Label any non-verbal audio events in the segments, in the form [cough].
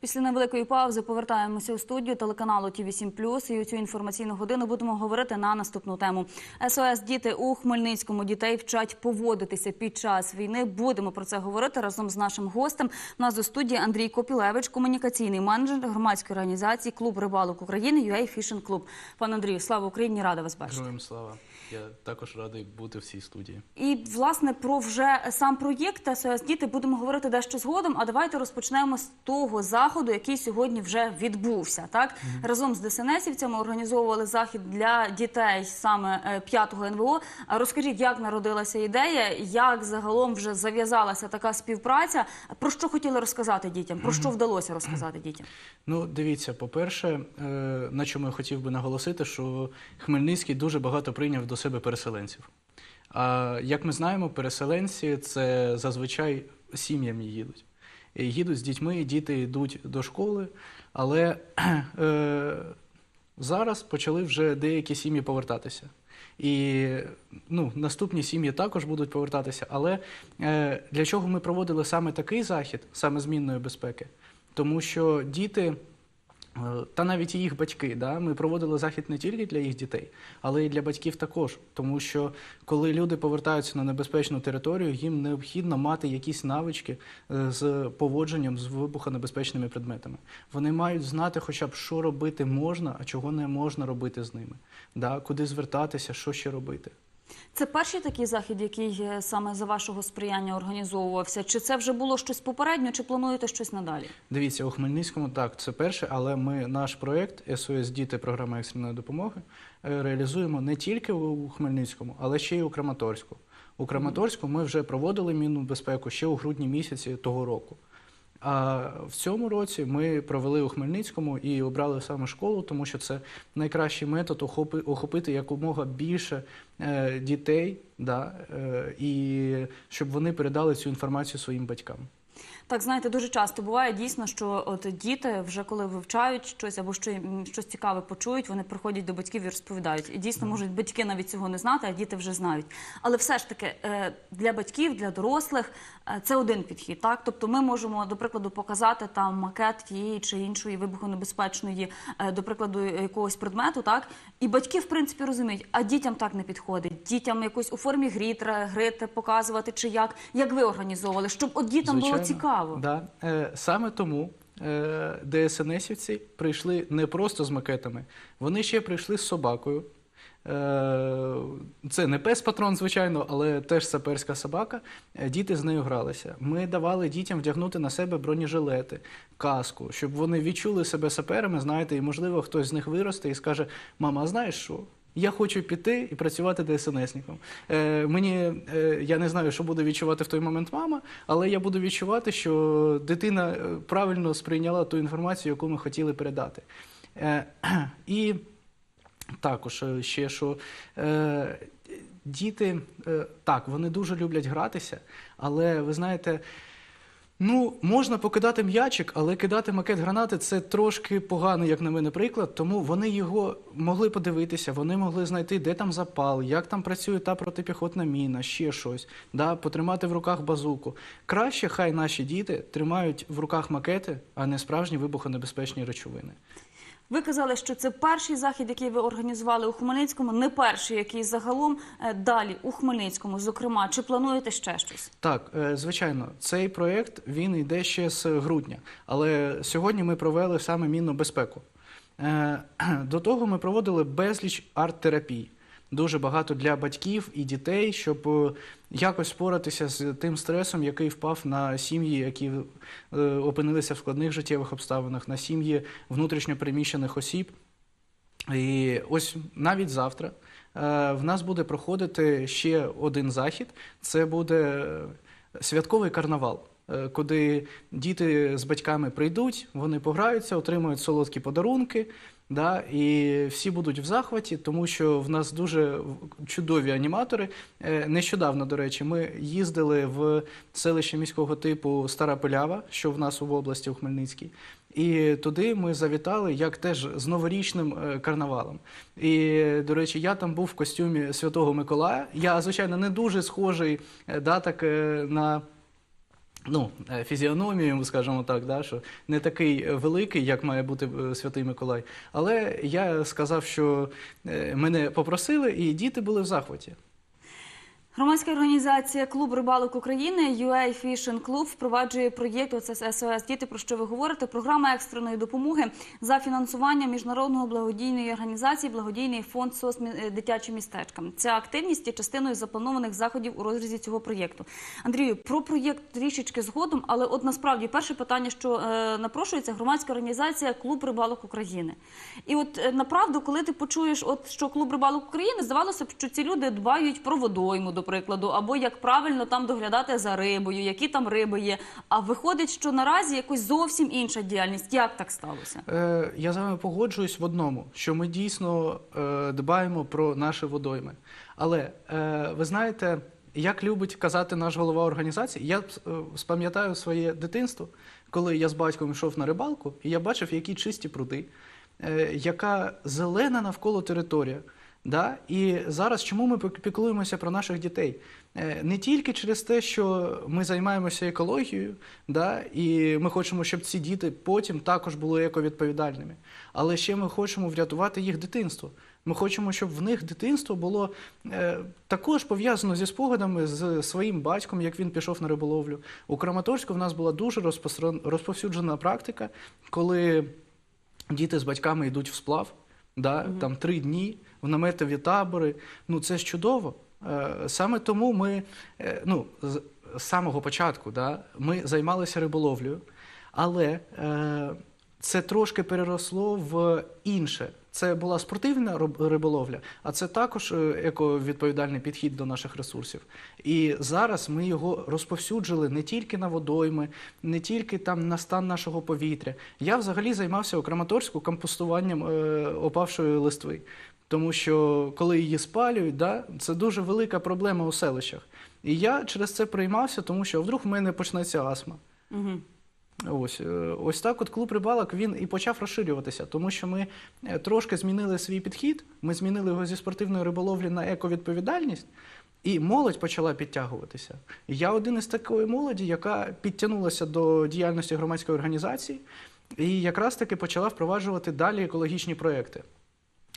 Після невеликої паузи повертаємося у студію телеканалу ТІВІ 7 і у цю інформаційну годину будемо говорити на наступну тему. СОС діти у Хмельницькому дітей вчать поводитися під час війни. Будемо про це говорити разом з нашим гостем. У нас у студії Андрій Копілевич, комунікаційний менеджер громадської організації Клуб рибалок України UA Fishing Club. Пане Андрію, слава Україні! Рада вас бачити. Героям слава. Я також радий бути в цій студії. І власне про вже сам проєкт СОС Діти будемо говорити дещо згодом. А давайте розпочнемо з того заходу, який сьогодні вже відбувся. Так разом з ДСНСівцями організовували захід для дітей саме е, 5-го НВО. А розкажіть, як народилася ідея, як загалом вже зав'язалася така співпраця? Про що хотіли розказати дітям? Про що вдалося розказати дітям? Ну, дивіться, по-перше, е, на чому я хотів би наголосити, що Хмельницький дуже багато прийняв до себе переселенців. А як ми знаємо, переселенці це зазвичай сім'ями їдуть. Їдуть з дітьми, діти йдуть до школи, але [clears throat] е, зараз почали вже деякі сім'ї повертатися. І ну, наступні сім'ї також будуть повертатися. Але е, для чого ми проводили саме такий захід, саме змінної безпеки? Тому що діти, та навіть їх батьки, да, ми проводили захід не тільки для їх дітей, але й для батьків також. Тому що коли люди повертаються на небезпечну територію, їм необхідно мати якісь навички е, з поводженням з вибухонебезпечними предметами. Вони мають знати, хоча б що робити можна, а чого не можна робити з ними, да, куди звертатися, що ще робити. Це перший такий захід, який е, саме за вашого сприяння організовувався? Чи це вже було щось попередньо, чи плануєте щось надалі? Дивіться, у Хмельницькому так, це перше, але ми наш проєкт СОС Діти програма екстреної допомоги е, реалізуємо не тільки у Хмельницькому, але ще й у Краматорську. У Краматорську ми вже проводили мінну безпеку ще у грудні місяці того року. А в цьому році ми провели у Хмельницькому і обрали саме школу, тому що це найкращий метод охопи- охопити якомога більше е, дітей, да, е, і щоб вони передали цю інформацію своїм батькам. Так, знаєте, дуже часто буває дійсно, що от діти вже коли вивчають щось або що, щось цікаве почують, вони приходять до батьків і розповідають. І дійсно можуть батьки навіть цього не знати, а діти вже знають. Але все ж таки е, для батьків, для дорослих е, це один підхід. Так, тобто ми можемо, до прикладу, показати там макет тієї чи іншої вибухонебезпечної, е, до прикладу, якогось предмету, так і батьки в принципі розуміють, а дітям так не підходить. Дітям якось у формі тре- гри показувати, чи як, як ви організовували, щоб от дітям було цікаво. Да. Е, саме тому е, ДСНСівці прийшли не просто з макетами, вони ще прийшли з собакою. Е, Це не пес патрон, звичайно, але теж саперська собака. Діти з нею гралися. Ми давали дітям вдягнути на себе бронежилети, каску, щоб вони відчули себе саперами, знаєте, і можливо хтось з них виросте і скаже: Мама, знаєш що? Я хочу піти і працювати ДСНСником. Е, мені е, я не знаю, що буде відчувати в той момент мама, але я буду відчувати, що дитина е, правильно сприйняла ту інформацію, яку ми хотіли передати. Е, і також е, ще що е, діти е, так, вони дуже люблять гратися, але ви знаєте. Ну, можна покидати м'ячик, але кидати макет гранати це трошки поганий, як на мене, приклад. Тому вони його могли подивитися, вони могли знайти, де там запал, як там працює та протипіхотна міна, ще щось, да, потримати в руках базуку. Краще хай наші діти тримають в руках макети, а не справжні вибухонебезпечні речовини. Ви казали, що це перший захід, який ви організували у Хмельницькому, не перший, який загалом е, далі у Хмельницькому. Зокрема, чи плануєте ще щось? Так, е, звичайно, цей проєкт він йде ще з грудня, але сьогодні ми провели саме мінну безпеку. Е, [clears throat] До того ми проводили безліч арт-терапій. Дуже багато для батьків і дітей, щоб е, якось впоратися з тим стресом, який впав на сім'ї, які е, опинилися в складних життєвих обставинах, на сім'ї внутрішньопереміщених осіб. І ось навіть завтра е, в нас буде проходити ще один захід. Це буде святковий карнавал, куди діти з батьками прийдуть, вони пограються, отримують солодкі подарунки. Да, і всі будуть в захваті, тому що в нас дуже чудові аніматори. Е, Нещодавно, до речі, ми їздили в селище міського типу Стара Пилява, що в нас в області у Хмельницькій. І туди ми завітали як теж з новорічним е, карнавалом. І, до речі, я там був в костюмі Святого Миколая. Я, звичайно, не дуже схожий е, да, так, на Ну, е, фізіономію, скажімо так, да, що не такий великий, як має бути е, Святий Миколай. Але я сказав, що е, мене попросили, і діти були в захваті. Громадська організація Клуб рибалок України UA Fishing Club впроваджує проєкт оце СОС Діти. Про що ви говорите? Програма екстреної допомоги за фінансування міжнародного благодійної організації Благодійний фонд СОС е, дитячим містечкам. Ця активність є частиною запланованих заходів у розрізі цього проєкту. Андрію, про проєкт трішечки згодом, але от насправді перше питання, що е, напрошується, громадська організація Клуб рибалок України. І от е, направду, коли ти почуєш, от що клуб рибалок України, здавалося б, що ці люди дбають про водойму, до прикладу, або як правильно там доглядати за рибою, які там риби є. А виходить, що наразі якось зовсім інша діяльність. Як так сталося? Е, Я з вами погоджуюсь в одному, що ми дійсно е, дбаємо про наші водойми. Але е, ви знаєте, як любить казати наш голова організації, я е, спам'ятаю своє дитинство, коли я з батьком йшов на рибалку, і я бачив, які чисті пруди, е, яка зелена навколо територія. Да? І зараз чому ми пік- піклуємося про наших дітей? Е, Не тільки через те, що ми займаємося екологією, да? і ми хочемо, щоб ці діти потім також були ековідповідальними, але ще ми хочемо врятувати їх дитинство. Ми хочемо, щоб в них дитинство було е, також пов'язано зі спогадами з своїм батьком, як він пішов на риболовлю. У Краматорську в нас була дуже розповсюджена практика, коли діти з батьками йдуть в сплав, да, там три дні, в наметові табори. Ну це ж чудово. Е, Саме тому ми е, ну, з самого початку да, ми займалися риболовлею, але е, це трошки переросло в інше. Це була спортивна риболовля, а це також ековідповідальний підхід до наших ресурсів. І зараз ми його розповсюджили не тільки на водойми, не тільки там на стан нашого повітря. Я взагалі займався у Краматорську компостуванням е, опавшої листви. Тому що коли її спалюють, да, це дуже велика проблема у селищах. І я через це приймався, тому що вдруг в мене почнеться астма. Угу. Ось, е, ось так от клуб рибалок він і почав розширюватися, тому що ми е, трошки змінили свій підхід, ми змінили його зі спортивної риболовлі на ековідповідальність, і молодь почала підтягуватися. Я один із такої молоді, яка підтягнулася до діяльності громадської організації і якраз таки почала впроваджувати далі екологічні проекти.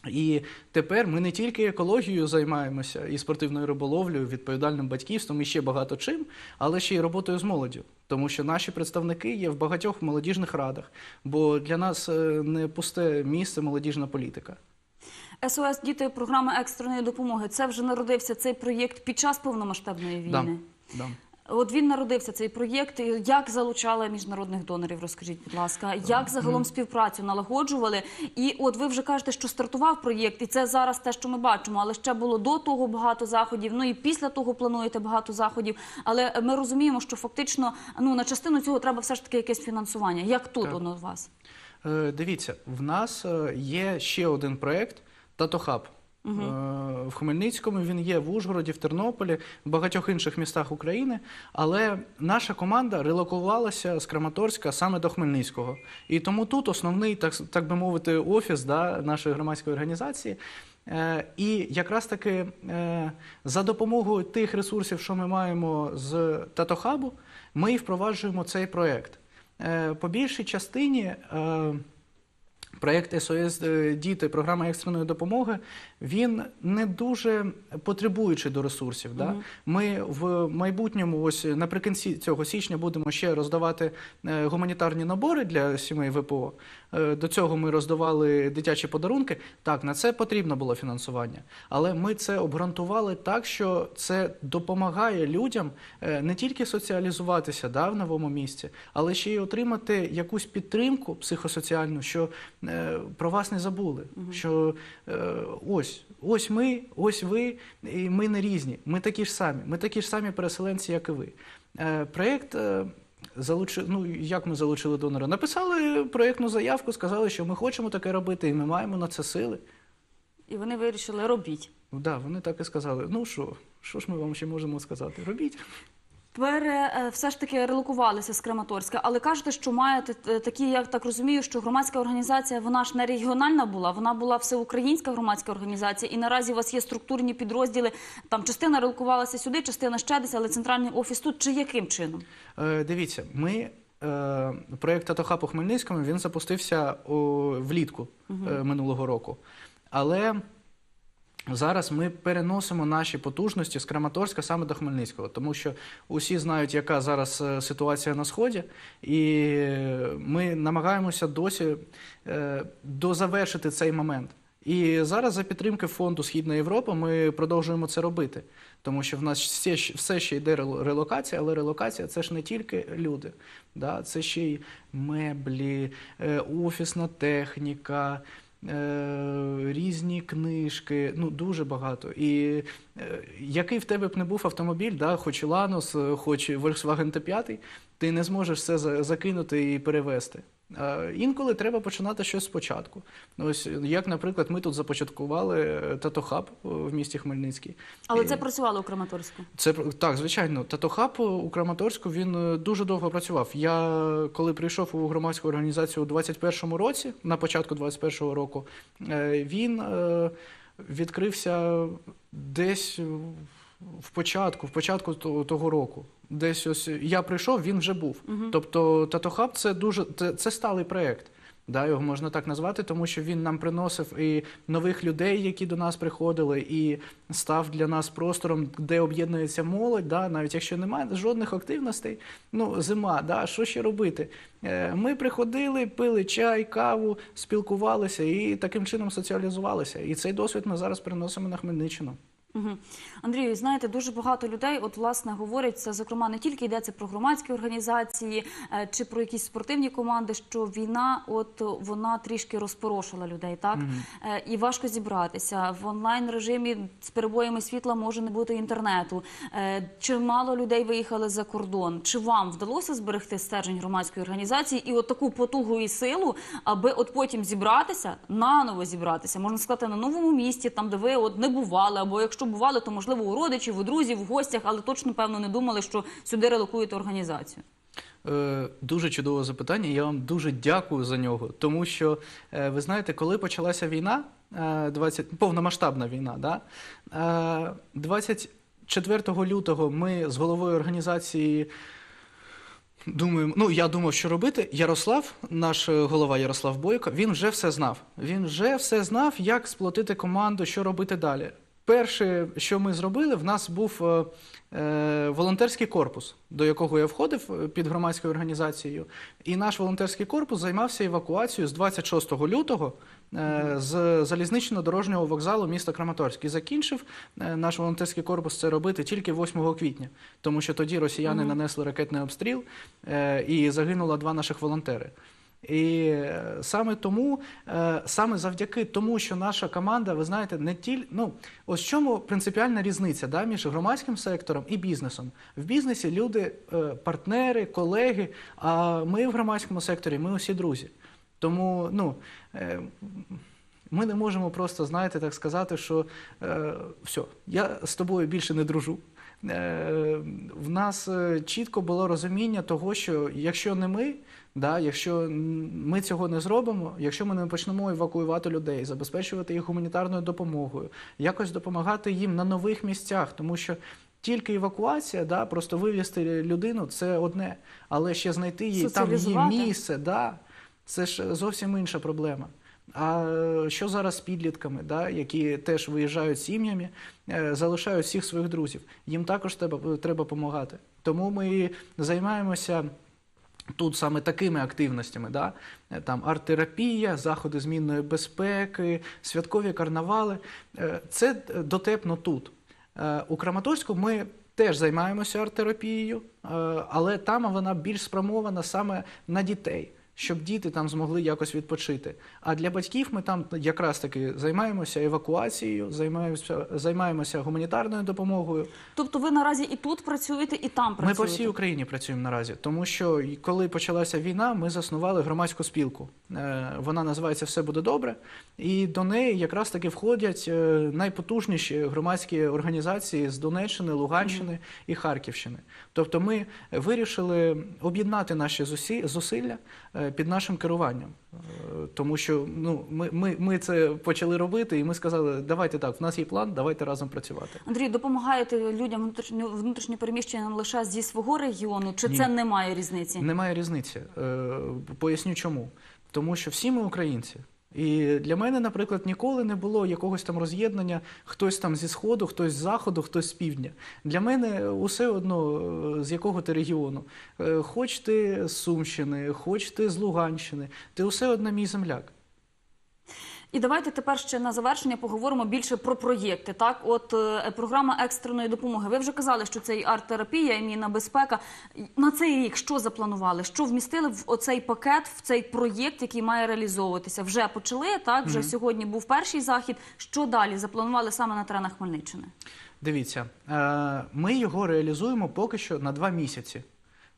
І тепер ми не тільки екологією займаємося і спортивною риболовлею, відповідальним батьківством і ще багато чим, але ще й роботою з молоддю. Тому що наші представники є в багатьох молодіжних радах, бо для нас е, не пусте місце молодіжна політика. СОС Діти програми екстреної допомоги. Це вже народився цей проєкт під час повномасштабної Да. війни. Да. От він народився цей проєкт. Як залучали міжнародних донорів? Розкажіть, будь ласка, як загалом співпрацю налагоджували? І от ви вже кажете, що стартував проєкт, і це зараз те, що ми бачимо. Але ще було до того багато заходів. Ну і після того плануєте багато заходів. Але ми розуміємо, що фактично ну на частину цього треба все ж таки якесь фінансування. Як тут Так. воно у вас? Е, Дивіться, в нас е, є ще один проект Татохаб. Е, В Хмельницькому він є в Ужгороді, в Тернополі, в багатьох інших містах України. Але наша команда релокувалася з Краматорська саме до Хмельницького. І тому тут основний, так, так би мовити, офіс да, нашої громадської організації. Е, І якраз таки е, за допомогою тих ресурсів, що ми маємо з Татохабу, ми і впроваджуємо цей проект. По більшій частині проект СОС е, Діти, програма екстреної допомоги, він не дуже потребуючий до ресурсів. Да? Ми в майбутньому, ось наприкінці цього січня, будемо ще роздавати е, гуманітарні набори для сімей ВПО. Е, До цього ми роздавали дитячі подарунки. Так, на це потрібно було фінансування. Але ми це обґрунтували так, що це допомагає людям не тільки соціалізуватися да, в новому місці, але ще й отримати якусь підтримку психосоціальну, що про вас не забули. Що е, ось, ось ми, ось ви, і ми не різні. Ми такі ж самі. Ми такі ж самі переселенці, як і ви. Е, проєкт. е, Залучи... Ну, як ми залучили донора? Написали проєктну заявку, сказали, що ми хочемо таке робити, і ми маємо на це сили. І вони вирішили робіть. Да, вони так і сказали. Ну що, що ж ми вам ще можемо сказати? Робіть. Пере е, все ж таки релокувалися з Краматорська, але кажете, що маєте е, такі, я так розумію, що громадська організація вона ж не регіональна була, вона була всеукраїнська громадська організація, і наразі у вас є структурні підрозділи. Там частина релокувалася сюди, частина ще десь, але центральний офіс тут. Чи яким чином? Е, Дивіться, ми е, проєкт Татохаб у Хмельницькому він запустився у, влітку е, минулого року. Але зараз ми переносимо наші потужності з Краматорська саме до Хмельницького, тому що усі знають, яка зараз е, ситуація на сході, і е, ми намагаємося досі е, дозавершити цей момент. І зараз за підтримки фонду Східна Європа ми продовжуємо це робити, тому що в нас все, все ще йде рел- релокація, але релокація це ж не тільки люди, да? це ще й меблі, офісна техніка. Е, Різні книжки, ну дуже багато. І е, який в тебе б не був автомобіль, да, хоч Ланос, е, хоч Volkswagen T5, ти не зможеш все закинути і перевезти. А інколи треба починати щось спочатку. Ось як, наприклад, ми тут започаткували е, татохаб е, в місті Хмельницький. Але це працювало у Краматорську. це так, звичайно. Татохаб у Краматорську він е, дуже довго працював. Я коли прийшов у громадську організацію у 21-му році, на початку 21-го року, е, він е, відкрився десь в початку, в початку того року. Десь ось я прийшов, він вже був. Тобто Татохаб це дуже це, це сталий проєкт. Да, його можна так назвати, тому що він нам приносив і нових людей, які до нас приходили, і став для нас простором, де об'єднується молодь. Да, навіть якщо немає жодних активностей, ну зима, да, що ще робити? Е, Ми приходили, пили чай, каву, спілкувалися і таким чином соціалізувалися. І цей досвід ми зараз приносимо на Хмельниччину. Угу. Андрію, знаєте, дуже багато людей, от власне говорять, це зокрема не тільки йдеться про громадські організації е, чи про якісь спортивні команди, що війна, от вона трішки розпорошила людей, так Е, і важко зібратися в онлайн режимі з перебоями світла може не бути інтернету. Е, Чимало людей виїхали за кордон. Чи вам вдалося зберегти стержень громадської організації і от таку потугу і силу, аби от потім зібратися, наново зібратися, можна сказати, на новому місці, там де ви от не бували, або якщо бували, то можливо у родичів, у друзів, в гостях, але точно певно не думали, що сюди релокуєте організацію. Е, Дуже чудове запитання. Я вам дуже дякую за нього. Тому що е, ви знаєте, коли почалася війна, е, 20, повномасштабна війна, да? е, 24 лютого ми з головою організації. Думаємо, ну я думав, що робити. Ярослав, наш е, голова Ярослав Бойко, він вже все знав. Він вже все знав, як сплотити команду, що робити далі. Перше, що ми зробили, в нас був е, е, волонтерський корпус, до якого я входив е, під громадською організацією. І наш волонтерський корпус займався евакуацією з 26 лютого е, з залізнично-дорожнього вокзалу міста Краматорськ. І закінчив е, наш волонтерський корпус це робити тільки 8 квітня, тому що тоді росіяни нанесли ракетний обстріл е, і загинуло два наших волонтери. І е, саме тому, е, саме завдяки тому, що наша команда, ви знаєте, не тільки ну ось чому принципіальна різниця да, між громадським сектором і бізнесом. В бізнесі люди е, партнери, колеги. А ми в громадському секторі, ми усі друзі. Тому ну. Ми не можемо просто, знаєте, так сказати, що все, я з тобою більше не дружу. В нас чітко було розуміння того, що якщо не ми, да, якщо ми цього не зробимо, якщо ми не почнемо евакуювати людей, забезпечувати їх гуманітарною допомогою, якось допомагати їм на нових місцях, тому що тільки евакуація, да, просто вивезти людину це одне, але ще знайти їй там її місце, да, це ж зовсім інша проблема. А е, що зараз з підлітками, да, які теж виїжджають сім'ями, е, залишають всіх своїх друзів? Їм також треба, треба допомагати. Тому ми займаємося тут саме такими активностями, да? Е, там арт-терапія, заходи змінної безпеки, святкові карнавали. Е, Це дотепно тут. Е, У Краматорську ми теж займаємося арт-терапією, е, але там вона більш спрямована саме на дітей. Щоб діти там змогли якось відпочити. А для батьків ми там якраз таки займаємося евакуацією, займаємося, займаємося гуманітарною допомогою. Тобто ви наразі і тут працюєте, і там Ми по всій Україні працюємо наразі, тому що коли почалася війна, ми заснували громадську спілку. Е, Вона називається Все буде добре, і до неї якраз таки входять е, найпотужніші громадські організації з Донеччини, Луганщини і Харківщини. Тобто, ми вирішили об'єднати наші зусі- зусилля е, під нашим керуванням, Е, тому що ну ми, ми, ми це почали робити, і ми сказали, давайте так, в нас є план, давайте разом працювати. Андрій, допомагаєте людям внутрішньо внутрішньо переміщеним лише зі свого регіону, чи Ні. це не має різниці? Немає різниці. Е, Поясню чому. Тому що всі ми українці. І для мене, наприклад, ніколи не було якогось там роз'єднання, хтось там зі сходу, хтось з заходу, хтось з півдня. Для мене усе одно е, з якого ти регіону. Е, Хоч ти з Сумщини, хоч ти з Луганщини, ти усе одно мій земляк. І давайте тепер ще на завершення поговоримо більше про проєкти. Так, от е, програма екстреної допомоги. Ви вже казали, що це і арт-терапія, і мінна безпека. На цей рік що запланували? Що вмістили в оцей пакет, в цей проєкт, який має реалізовуватися? Вже почали так. Вже сьогодні був перший захід. Що далі запланували саме на теренах Хмельниччини? Дивіться, е, ми його реалізуємо поки що на два місяці.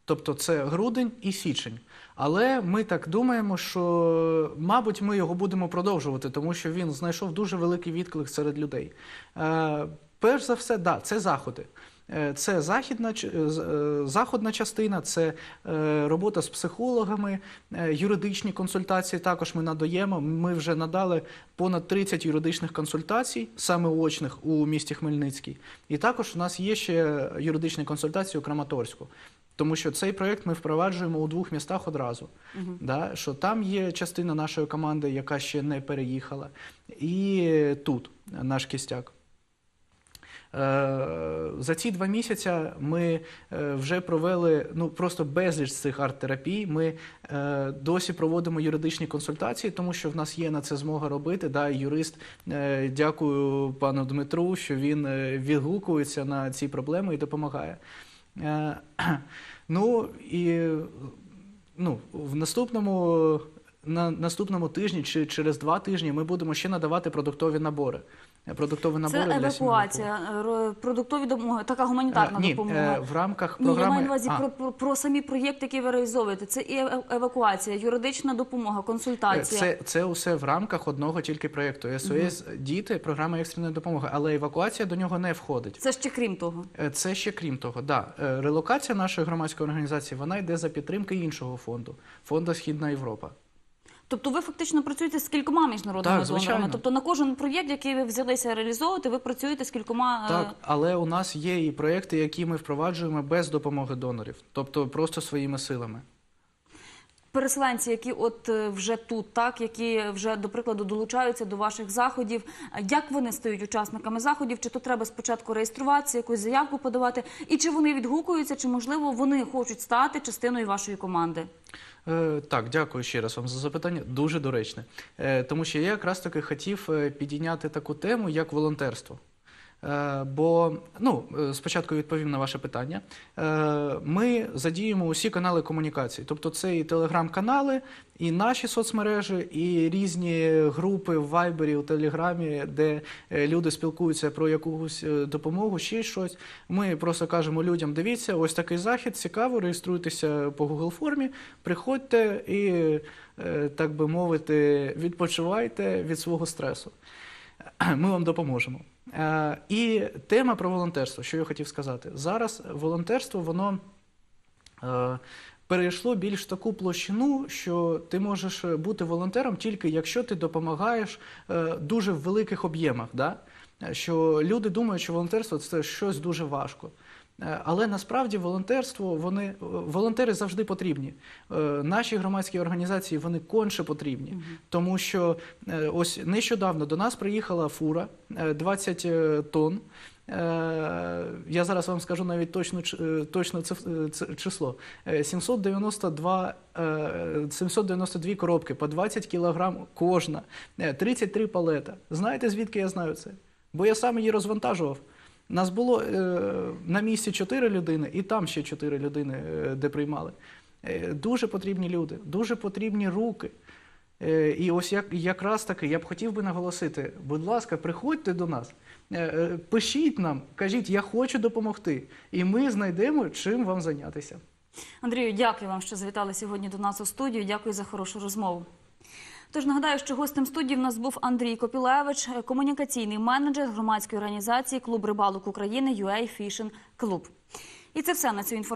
Тобто це грудень і січень. Але ми так думаємо, що, мабуть, ми його будемо продовжувати, тому що він знайшов дуже великий відклик серед людей. Е, Перш за все, да, це заходи. Е, Це західна, е, е, заходна частина, це робота з психологами, юридичні консультації також ми надаємо. Ми вже надали понад 30 юридичних консультацій, саме очних у місті Хмельницький. І також у нас є ще юридичні консультації у Краматорську. Тому що цей проєкт ми впроваджуємо у двох містах одразу. Да, що там є частина нашої команди, яка ще не переїхала, і тут наш кістяк. Е, За ці два місяці ми е, вже провели ну просто безліч цих арт-терапій. Ми е, досі проводимо юридичні консультації, тому що в нас є на це змога робити. Да, юрист, дякую пану Дмитру, що він відгукується на ці проблеми і допомагає. [clears throat] Ну і ну, в наступному, на наступному тижні чи через два тижні ми будемо ще надавати продуктові набори. Продуктові набори Це евакуація, е, продуктові допомоги, така гуманітарна Е, Ні, допомога. е, в рамках Ні, я маю на увазі про, про, про самі проєкти, які ви реалізовуєте. Це і евакуація, юридична допомога, консультація. це, це усе в рамках одного тільки проєкту. СОС діти, програма екстреної допомоги, але евакуація до нього не входить. Це ще крім того. Це ще крім того, да. Релокація нашої громадської організації вона йде за підтримки іншого фонду фонду Східна Європа. Тобто ви фактично працюєте з кількома міжнародними Так, звичайно. донорами. Тобто на кожен проєкт, який ви взялися реалізовувати, ви працюєте з кількома. е, Так, але у нас є і проєкти, які ми впроваджуємо без допомоги донорів, тобто просто своїми силами. переселенці, які от е, вже тут, так які вже до прикладу долучаються до ваших заходів. Як вони стають учасниками заходів? Чи то треба спочатку реєструватися, якусь заявку подавати, і чи вони відгукуються, чи можливо вони хочуть стати частиною вашої команди? Е, Так, дякую ще раз вам за запитання. Дуже доречне. Е, Тому що я якраз таки хотів е, підійняти таку тему, як волонтерство. Е, Бо ну, е, спочатку відповім на ваше питання. Е, Ми задіємо усі канали комунікації, тобто це і телеграм-канали, і наші соцмережі, і різні групи в Вайбері, у Телеграмі, де люди спілкуються про якусь допомогу, ще щось. Ми просто кажемо людям: дивіться, ось такий захід, цікаво, реєструйтеся по Google формі, приходьте і, так би мовити, відпочивайте від свого стресу. Ми вам допоможемо. Е, І тема про волонтерство, що я хотів сказати. Зараз волонтерство, воно е, перейшло більш таку площину, що ти можеш бути волонтером тільки якщо ти допомагаєш е, дуже в великих об'ємах. Да? Що люди думають, що волонтерство це щось дуже важко. Е, Але насправді волонтерство, вони е, волонтери завжди потрібні. Е, Наші громадські організації вони конче потрібні, тому що ось нещодавно до нас приїхала фура е, 20 е, тонн. Я зараз вам скажу навіть е, ц- число. Е, 792, е, 792 коробки по 20 кілограм кожна, Е, 33 палета. Знаєте, звідки я знаю це? Бо я сам її розвантажував. Нас було е, на місці 4 людини, і там ще 4 людини, е, де приймали. Е, Дуже потрібні люди, дуже потрібні руки. І ось як, якраз таки я б хотів би наголосити, будь ласка, приходьте до нас, пишіть нам, кажіть, я хочу допомогти, і ми знайдемо чим вам зайнятися. Андрію, дякую вам, що завітали сьогодні до нас у студію. Дякую за хорошу розмову. Тож нагадаю, що гостем студії в нас був Андрій Копілевич, комунікаційний менеджер громадської організації Клуб рибалок України UA Fishing Club. І це все на цю інформацію.